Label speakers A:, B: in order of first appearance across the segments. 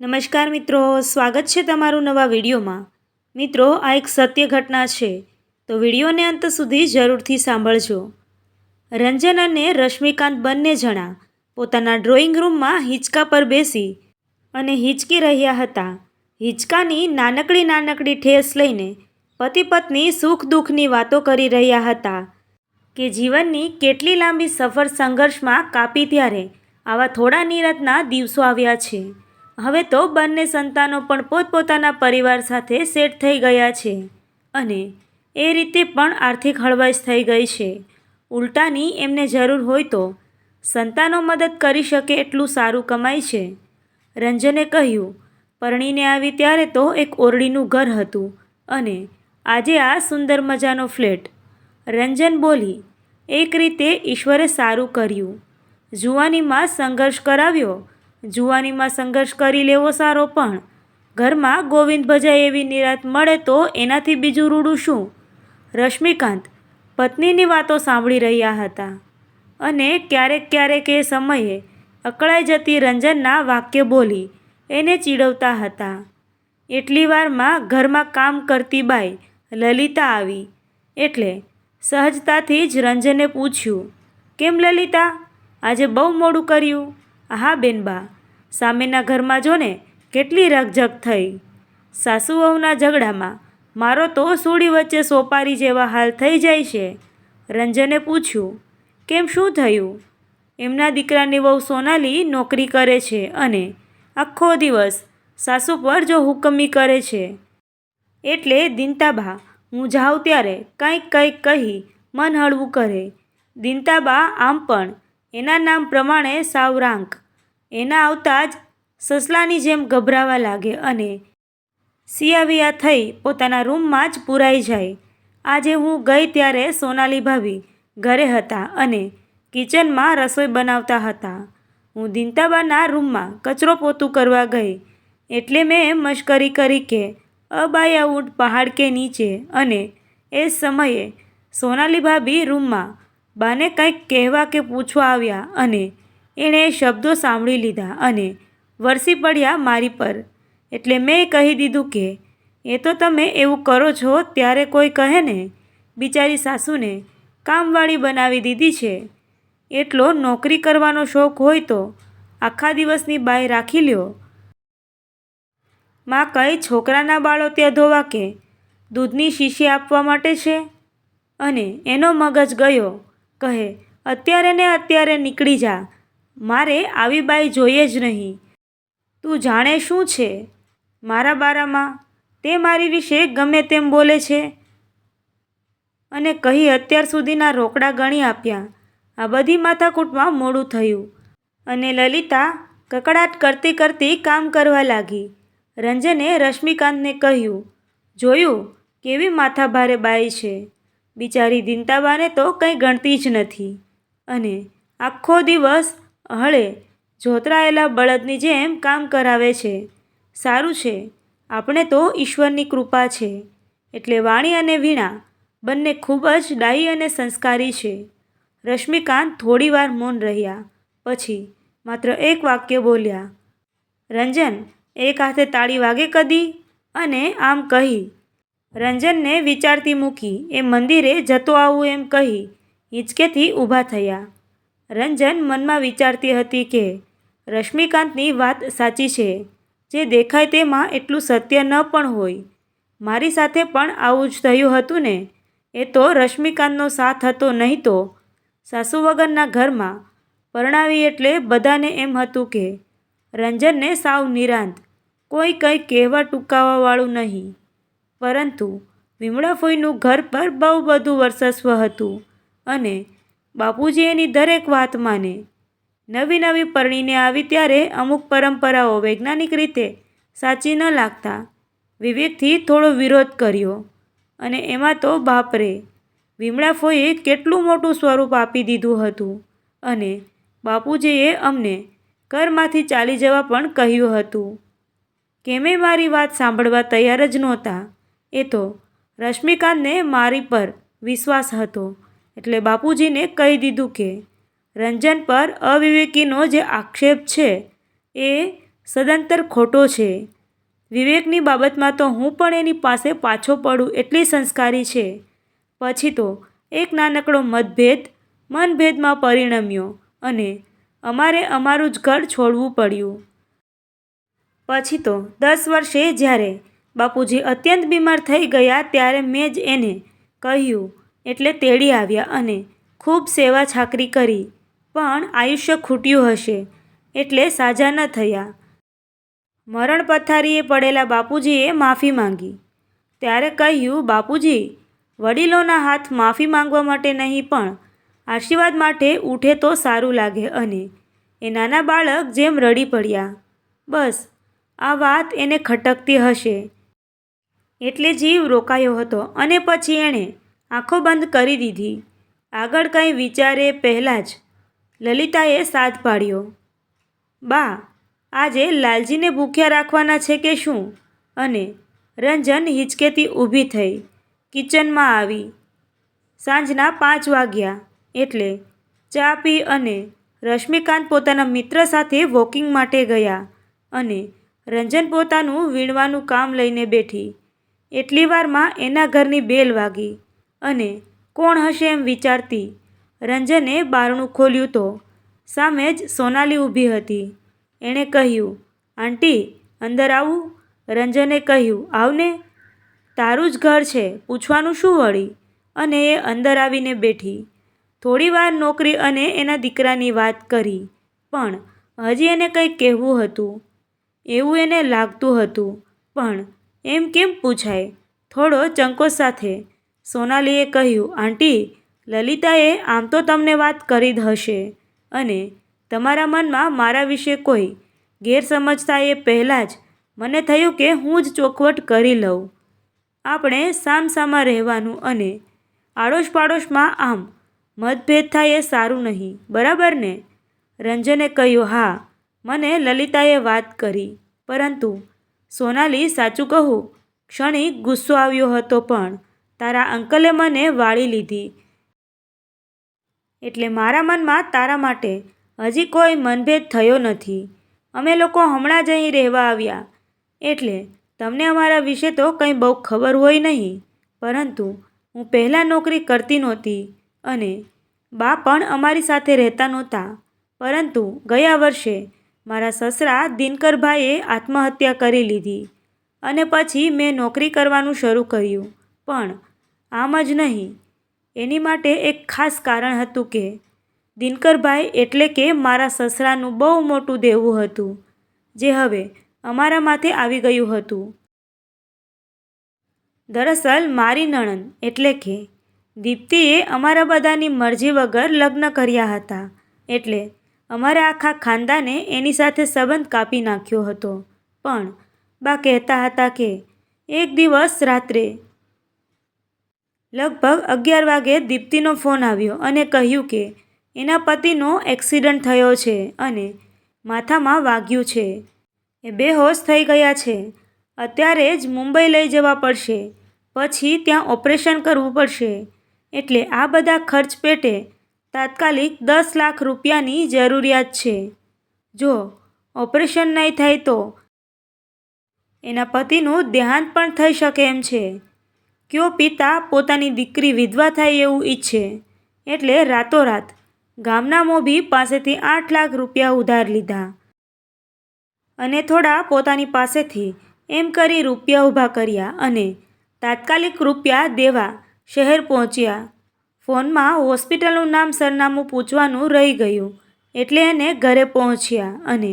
A: નમસ્કાર મિત્રો, સ્વાગત છે તમારું નવા વિડીયોમાં. મિત્રો, આ એક સત્ય ઘટના છે, તો વિડીયોને અંત સુધી જરૂરથી સાંભળજો. રંજન અને રશ્મિકાંત બંને જણા પોતાના ડ્રોઈંગ રૂમમાં હિંચકા પર બેસી અને હિંચકી રહ્યા હતા. હિંચકાની નાનકડી નાનકડી ઠેસ લઈને પતિ પત્ની સુખ દુઃખની વાતો કરી રહ્યા હતા કે જીવનની કેટલી લાંબી સફર સંઘર્ષમાં કાપી ત્યારે આવા થોડા નિરતના દિવસો આવ્યા છે. હવે તો બંને સંતાનો પણ પોતપોતાના પરિવાર સાથે સેટ થઈ ગયા છે અને એ રીતે પણ આર્થિક હળવાશ થઈ ગઈ છે. ઉલટાની એમને જરૂર હોય તો સંતાનો મદદ કરી શકે એટલું સારું કમાય છે. રંજને કહ્યું, પરણીને આવી ત્યારે તો એક ઓરડીનું ઘર હતું અને આજે આ સુંદર મજાનો ફ્લેટ. રંજન બોલી, એક રીતે ઈશ્વરે સારું કર્યું. જુવાનીમાં સંઘર્ષ કરાવ્યો જુવાનીમાં સંઘર્ષ કરી લેવો સારો પણ. ઘરમાં ગોવિંદ ભજાય એવી નિરાત મળે તો એનાથી બીજું રૂડું શું? રશ્મિકાંત પત્નીની વાતો સાંભળી રહ્યા હતા અને ક્યારેક ક્યારેક એ સમયે અકળાઈ જતી રંજનના વાક્ય બોલી એને ચીડવતા હતા. એટલી વારમાં ઘરમાં કામ કરતી બાઈ લલિતા આવી એટલે સહજતાથી જ રંજને પૂછ્યું, કેમ લલિતા? આજે બહુ મોડું કર્યું. હા બેનબા સામેના ઘરમાં જો ને કેટલી રકઝક થઈ. સાસુ વહુના ઝઘડામાં, મારો તો સૂડી વચ્ચે સોપારી જેવા હાલ થઈ જાય છે. રંજને પૂછ્યું, કેમ શું થયું? એમના દીકરાની વહુ સોનાલી નોકરી કરે છે અને આખો દિવસ સાસુ પર જો હુકમી કરે છે. એટલે દિનતાબા, હું જાઉં ત્યારે કંઈક કંઈક કહી મન હળવું કરે. દિનતાબા આમ પણ એના નામ પ્રમાણે સાવ રાંક એના આવતા જ સસલાની જેમ ગભરાવા લાગે અને સિયાવિયા થઈ પોતાના રૂમમાં જ પૂરાઈ જાય. આજે હું ગઈ ત્યારે સોનાલી ભાભી ઘરે હતા અને કિચનમાં રસોઈ બનાવતા હતા. હું દિનતાબાના રૂમમાં કચરો પોતું કરવા ગઈ એટલે મેં મશ્કરી કરી કે અબાયા ઊંટ પહાડ કે નીચે. અને એ સમયે સોનાલી ભાભી રૂમમાં બાને કંઈક કહેવા કે પૂછવા આવ્યા અને એણે શબ્દો સાંભળી લીધા અને વરસી પડ્યા મારી પર. એટલે મેં કહી દીધું કે, એ તો તમે એવું કરો છો ત્યારે કોઈ કહે ને, બિચારી સાસુને કામવાળી બનાવી દીધી છે. એટલો નોકરી કરવાનો શોખ હોય તો આખા દિવસની બાય રાખી લ્યો. માં કઈ છોકરાના બાળો ત્યાં ધોવા કે, દૂધની શીશી આપવા માટે છે? અને એનો મગજ ગયો, કહે, અત્યારે ને અત્યારે નીકળી જા મારે આવી બાઈ જોઈએ જ નહીં. તું જાણે શું છે? મારા બારામાં તે મારી વિશે ગમે તેમ બોલે છે. અને કહી અત્યાર સુધીના રોકડા ગણી આપ્યા. આ બધી માથાકૂટમાં મોડું થયું. અને લલિતા કકડાટ કરતી કરતી કામ કરવા લાગી. રંજને રશ્મિકાંતને કહ્યું, જોયું, કેવી માથાભારે બાઈ છે. બિચારી દિનતાબાને તો કંઈ ગણતી જ નથી. અને આખો દિવસ હળે જોતરાયેલા બળદની જેમ કામ કરાવે છે. સારું છે, આપણે તો ઈશ્વરની કૃપા છે. એટલે વાણી અને વીણા બંને ખૂબ જ ડાહી અને સંસ્કારી છે. રશ્મિકાંત થોડીવાર મૌન રહ્યા, પછી માત્ર એક વાક્ય બોલ્યા, રંજન, એક હાથે તાળી વાગે કદી અને આમ કહી, રંજનને વિચારતી મૂકી એ મંદિરે જતો આવું એમ કહી હિંચકેથી ઊભા થયા. રંજન મનમાં વિચારતી હતી કે રશ્મિકાંતની વાત સાચી છે. જે દેખાય તેમાં એટલું સત્ય ન પણ હોય. મારી સાથે પણ આવું જ થયું હતું ને. એ તો રશ્મિકાંતનો સાથ હતો નહીં તો. સાસુ વગરના ઘરમાં પરણાવી એટલે બધાને એમ હતું કે રંજનને સાવ નિરાંત, કોઈ કંઈ કહેવા ટૂંકાવાવાળું નહીં. પરંતુ વિમળાફોઈનું ઘર પર બહુ બધું વર્ચસ્વ હતું અને બાપુજી એની દરેક વાત માને. નવી નવી પરણીને આવી ત્યારે અમુક પરંપરાઓ વૈજ્ઞાનિક રીતે સાચી ન લાગતા. વિવેકથી થોડો વિરોધ કર્યો. અને એમાં તો બાપરે વિમળાફોઈએ કેટલું મોટું સ્વરૂપ આપી દીધું હતું અને બાપુજીએ અમને ઘરમાંથી ચાલી જવા પણ કહ્યું હતું. કેમે મારી વાત સાંભળવા તૈયાર જ નહોતા? એ તો રશ્મિકાંતને મારી પર વિશ્વાસ હતો. એટલે બાપુજીને કહી દીધું કે, રંજન પર અવિવેકીનો જે આક્ષેપ છે એ સદંતર ખોટો છે. વિવેકની બાબતમાં તો હું પણ એની પાસે પાછો પડું એટલી સંસ્કારી છે. પછી તો એક નાનકડો મતભેદ મનભેદમાં પરિણમ્યો અને અમારે અમારું જ ઘર છોડવું પડ્યું. પછી તો દસ વર્ષે જ્યારે બાપુજી અત્યંત બીમાર થઈ ગયા ત્યારે મેં જ એને કહ્યું એટલે તેડી આવ્યા અને ખૂબ સેવા છાકરી કરી, પણ આયુષ્ય ખૂટ્યું હશે એટલે સાજા ન થયા. મરણ પથારીએ પડેલા બાપુજીએ માફી માંગી. ત્યારે કહ્યું, બાપુજી, વડીલોના હાથ માફી માંગવા માટે નહીં, પણ આશીર્વાદ માટે ઉઠે તો સારું લાગે અને એ નાના બાળક જેમ રડી પડ્યા. બસ, આ વાત એને ખટકતી હશે. એટલે જીવ રોકાયો હતો અને પછી એણે આંખો બંધ કરી દીધી. આગળ કંઈ વિચારે પહેલાં જ લલિતાએ સાથ પાડ્યો. બા, આજે લાલજીને ભૂખ્યા રાખવાના છે કે શું? અને રંજન હિચકેથી ઊભી થઈ કિચનમાં આવી. સાંજના પાંચ વાગ્યા એટલે ચા પી અને રશ્મિકાંત પોતાના મિત્ર સાથે વોકિંગ માટે ગયા અને રંજન પોતાનું વીણવાનું કામ લઈને બેઠી. એટલી વારમાં એના ઘરની બેલ વાગી. અને કોણ હશે એમ વિચારતી રંજને બારણું ખોલ્યું તો સામે જ સોનાલી ઊભી હતી. એણે કહ્યું, આંટી, અંદર આવું. રંજને કહ્યું, આવને. તારું જ ઘર છે, પૂછવાનું શું વળી? અને એ અંદર આવીને બેઠી. થોડીવાર નોકરી અને એના દીકરાની વાત કરી, પણ હજી એને કંઈ કહેવું હતું. એવું એને લાગતું હતું, પણ એમ કેમ પૂછાય? થોડો ચંકો સાથે સોનાલીએ કહ્યું, આંટી, લલિતાએ આમ તો તમને વાત કરી જ હશે. અને તમારા મનમાં મારા વિશે કોઈ ગેરસમજતા એ પહેલાં જ મને થયું કે હું જ ચોખવટ કરી લઉં. આપણે સામસામા રહેવાનું અને આડોશ પાડોશમાં આમ મતભેદ થાય એ સારું નહીં, બરાબર ને? રંજને કહ્યું, હા, મને લલિતાએ વાત કરી. પરંતુ સોનાલી, સાચું કહું, ક્ષણિક ગુસ્સો આવ્યો હતો પણ તારા અંકલે મને વાળી લીધી. એટલે મારા મનમાં તારા માટે હજી કોઈ મનભેદ થયો નથી. અમે લોકો હમણાં જ અહીં રહેવા આવ્યા. એટલે તમને અમારા વિશે તો કંઈ બહુ ખબર હોય નહીં. પરંતુ હું પહેલાં નોકરી કરતી નહોતી અને બા પણ અમારી સાથે રહેતા નહોતા. પરંતુ ગયા વર્ષે મારા સસરા દિનકરભાઈએ આત્મહત્યા કરી લીધી અને પછી મેં નોકરી કરવાનું શરૂ કર્યું. પણ આમ જ નહીં. એની માટે એક ખાસ કારણ હતું કે, દિનકરભાઈ એટલે કે મારા સસરાનું બહુ મોટું દેવું હતું, જે હવે અમારા માથે આવી ગયું હતું. દરઅસલ મારી નણંદ એટલે કે દીપ્તિએ અમારા બધાની મરજી વગર લગ્ન કર્યા હતા, એટલે અમારા આખા ખાનદાને એની સાથે સંબંધ કાપી નાખ્યો હતો. પણ બા કહેતા હતા કે, એક દિવસ રાત્રે લગભગ અગિયાર વાગે દીપ્તિનો ફોન આવ્યો અને કહ્યું કે, એના પતિનો એક્સિડન્ટ થયો છે અને માથામાં વાગ્યું છે. એ બેહોશ થઈ ગયા છે. અત્યારે જ મુંબઈ લઈ જવા પડશે. પછી ત્યાં ઓપરેશન કરવું પડશે. એટલે આ બધા ખર્ચ પેટે તાત્કાલિક દસ લાખ રૂપિયાની જરૂરિયાત છે. જો ઓપરેશન નહીં થાય તો એના પતિનું દેહાંત પણ થઈ શકે એમ છે. કયો પિતા પોતાની દીકરી વિધવા થાય એવું ઈચ્છે? એટલે રાતોરાત ગામના મોભી પાસેથી આઠ લાખ રૂપિયા ઉધાર લીધા. અને થોડા પોતાની પાસેથી એમ કરી રૂપિયા ઊભા કર્યા અને તાત્કાલિક રૂપિયા દેવા શહેર પહોંચ્યા. ફોનમાં હોસ્પિટલનું નામ સરનામું પૂછવાનું રહી ગયું એટલે એને ઘરે પહોંચ્યા અને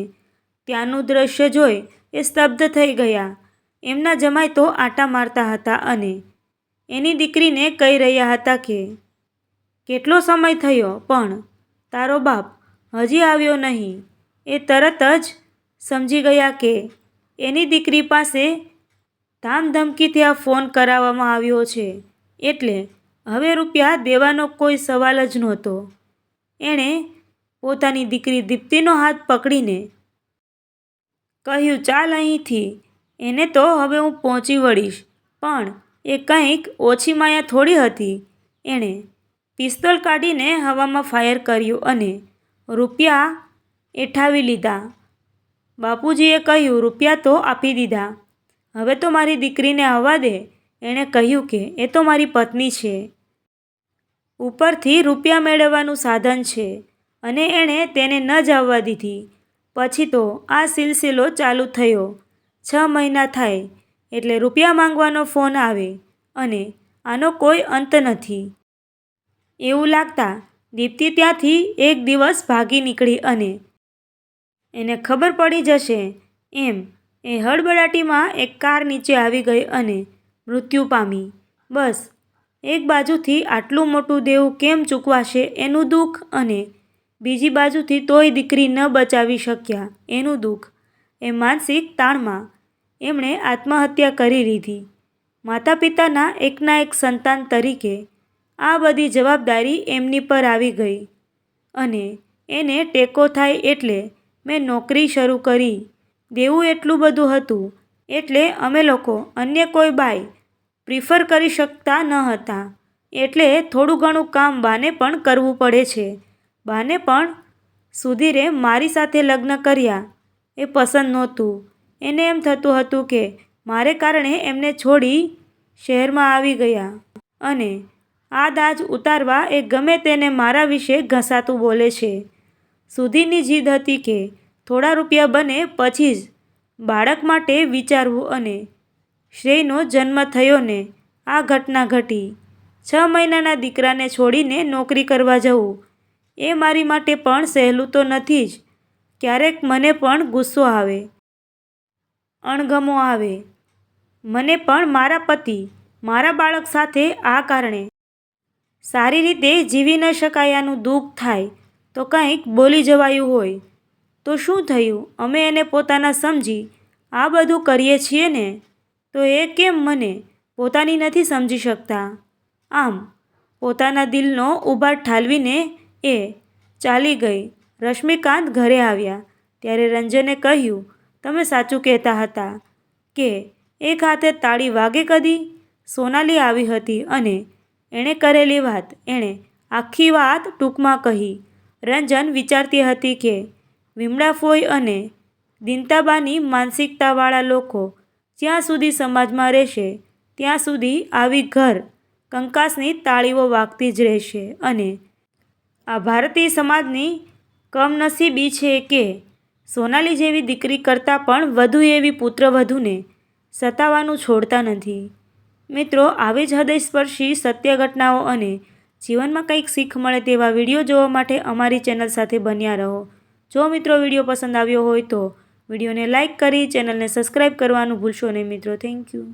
A: ત્યાંનું દ્રશ્ય જોઈ એ સ્તબ્ધ થઈ ગયા. એમના જમાઈ તો આટા મારતા હતા અને એની દીકરીને કહી રહ્યા હતા કે, કેટલો સમય થયો, પણ તારો બાપ હજી આવ્યો નહીં. એ તરત જ સમજી ગયા કે એની દીકરી પાસે ધામધમકીથી આ ફોન કરાવવામાં આવ્યો છે. એટલે હવે રૂપિયા દેવાનો કોઈ સવાલ જ નહોતો. એણે પોતાની દીકરી દીપ્તિનો હાથ પકડીને કહ્યું, ચાલ અહીંથી, એને તો હવે હું પહોંચી વળીશ, પણ એ કંઈક ઓછી માયા થોડી હતી. એણે પિસ્તોલ કાઢીને હવામાં ફાયર કર્યું અને રૂપિયા એઠાવી લીધા. બાપુજીએ કહ્યું, રૂપિયા તો આપી દીધા. હવે તો મારી દીકરીને આવવા દે. એણે કહ્યું કે, એ તો મારી પત્ની છે. ઉપરથી રૂપિયા મેળવવાનું સાધન છે. અને એણે તેને ન જવા દીધી. પછી તો આ સિલસિલો ચાલુ થયો. છ મહિના થાય. એટલે રૂપિયા માંગવાનો ફોન આવે અને આનો કોઈ અંત નથી. એવું લાગતા દીપ્તિ ત્યાંથી એક દિવસ ભાગી નીકળી અને એને ખબર પડી જશે. એમ એ હળબડાટીમાં એક કાર નીચે આવી ગઈ અને મૃત્યુ પામી. બસ, એક બાજુથી આટલું મોટું દેવું કેમ ચૂકવાશે એનું દુઃખ અને બીજી બાજુથી તોય દીકરી ન બચાવી શક્યા એનું દુઃખ. એ માનસિક તાણમાં એમણે આત્મહત્યા કરી લીધી. માતા પિતાના એકના એક સંતાન તરીકે આ બધી જવાબદારી એમની પર આવી ગઈ અને એને ટેકો થાય એટલે મેં નોકરી શરૂ કરી. દેવું એટલું બધું હતું એટલે અમે લોકો અન્ય કોઈ બાઈ પ્રિફર કરી શકતા ન હતા. એટલે થોડું ઘણું કામ બાને પણ કરવું પડે છે. બાને પણ સુધીરે મારી સાથે લગ્ન કર્યા. એ પસંદ નહોતું. એને એમ થતું હતું કે મારે કારણે એમને છોડી શહેરમાં આવી ગયા. અને આ દાજ ઉતારવા એ ગમે તેને મારા વિશે ઘસાતું બોલે છે. સુધીની જીદ હતી કે થોડા રૂપિયા બને પછી જ બાળક માટે વિચારવું અને શ્રેયનો જન્મ થયો ને આ ઘટના ઘટી. છ મહિનાના દીકરાને છોડીને નોકરી કરવા જવું, એ મારી માટે પણ સહેલું તો નથી જ. ક્યારેક મને પણ ગુસ્સો આવે. અણગમો આવે. મને પણ મારા પતિ, મારા બાળક સાથે આ કારણે. સારી રીતે જીવી ન શકાયાનું દુઃખ થાય તો કંઈક બોલી જવાયું હોય. તો શું થયું? અમે એને પોતાના સમજી આ બધું કરીએ છીએ ને? તો એ કેમ મને પોતાની નથી સમજી શકતા? આમ, પોતાના દિલનો ઉભાર ઠાલવીને એ ચાલી ગઈ. રશ્મિકાંત ઘરે આવ્યા. ત્યારે રંજને કહ્યું તમે સાચું કહેતા હતા કે એક હાથે તાળી વાગે કદી? સોનાલી આવી હતી અને એણે કરેલી વાત એણે આખી વાત ટૂંકમાં કહી. રંજન વિચારતી હતી કે વિમળાફોઈ અને દિનતાબાની માનસિકતાવાળા લોકો જ્યાં સુધી સમાજમાં રહેશે, ત્યાં સુધી આવી ઘર કંકાસની તાળીઓ વાગતી જ રહેશે અને આ ભારતીય સમાજની કમનસીબી છે કે સોનાલી જેવી દીકરી કરતાં પણ વધુ એવી પુત્રવધૂને સતાવાનું છોડતા નથી. મિત્રો, આવી જ હૃદયસ્પર્શી સત્ય ઘટનાઓ અને જીવનમાં કંઈક શીખ મળે તેવા વીડિયો જોવા માટે અમારી ચેનલ સાથે બન્યા રહો. જો મિત્રો વીડિયો પસંદ આવ્યો હોય તો વિડીયોને લાઇક કરી ચેનલને સબસ્ક્રાઈબ કરવાનું ભૂલશો નહીં મિત્રો. Thank you.